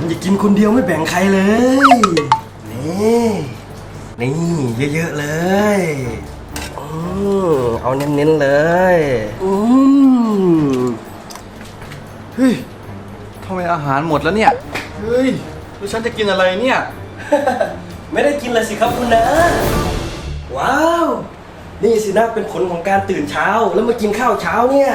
ฉันจะกินคนเดียวไม่แบ่งใครเลย นี่ นี่ เยอะๆเลยอืมเอาเน้นๆเลย อืมเฮ้ยทำไมอาหารหมดแล้วเนี่ย เฮ้ย แล้วฉันจะกินอะไรเนี่ย ไม่ได้กินเลยสิครับคุณนะ ว้าว นี่สินะเป็นผลของการตื่นเช้าแล้วมากินข้าวเช้าเนี่ย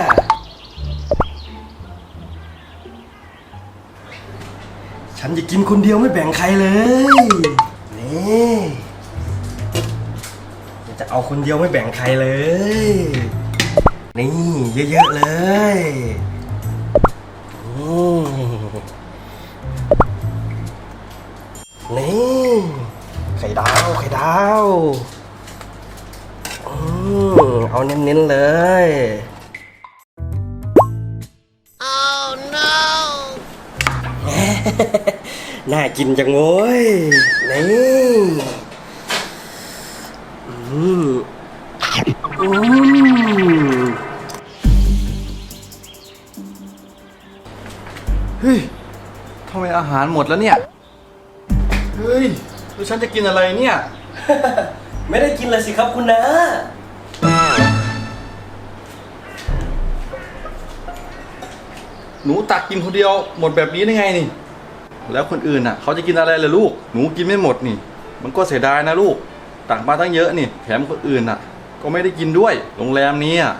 ฉันจะกินคนเดียวไม่แบ่งใครเลย นี่จะเอาคนเดียวไม่แบ่งใครเลย นี่เยอะๆเลยนี่นี่ไข่ดาวไข่ดาวอืมเอาเน้นๆเลย น่ากินจังโว้ย นี่อืมอืมเฮ้ยทำไมอาหารหมดแล้วเนี่ย เฮ้ย แล้วฉันจะกินอะไรเนี่ย ไม่ได้กินเลยสิครับคุณนะ หนูตักกินคนเดียวหมดแบบนี้ได้ไงนี่ แล้วคนอื่นน่ะเขาจะกินอะไรล่ะลูก หนูกินไม่หมดนี่ มันก็เสียดายนะลูกตักมาตั้งเยอะนี่ แถมคนอื่นน่ะ ก็ไม่ได้กินด้วย โรงแรมนี้อะ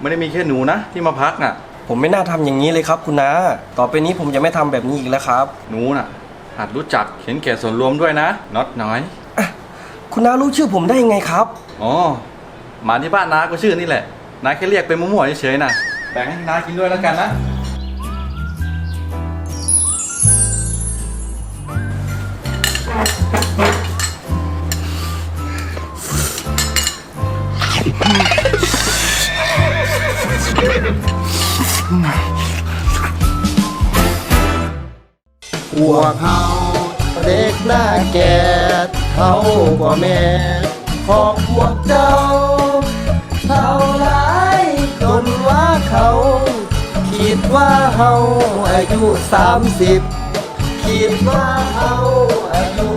ไม่ได้มีแค่หนูนะที่มาพักน่ะ ผมไม่น่าทำอย่างนี้เลยครับ คุณนะต่อไปนี้ผมจะไม่ทำแบบนี้อีกแล้วครับ หนูน่ะ หัดรู้จักเห็นแก่ส่วนรวมด้วยนะน็อตน้อย คุณน้ารู้ชื่อผมได้ยังไงครับ อ๋อหมาที่บ้านน้าก็ชื่อนี่แหละน้าแค่เรียกเป็นมั่วๆเฉยๆนะแบ่งให้น้ากินด้วยแล้วกันนะ พวกเขาเด็กหน้าแก่เขากว่าแม่ของพวกเจ้าเท่าไรจนว่าเขา คิดว่าเฮาอายุสามสิบคิดว่าเฮาอายุ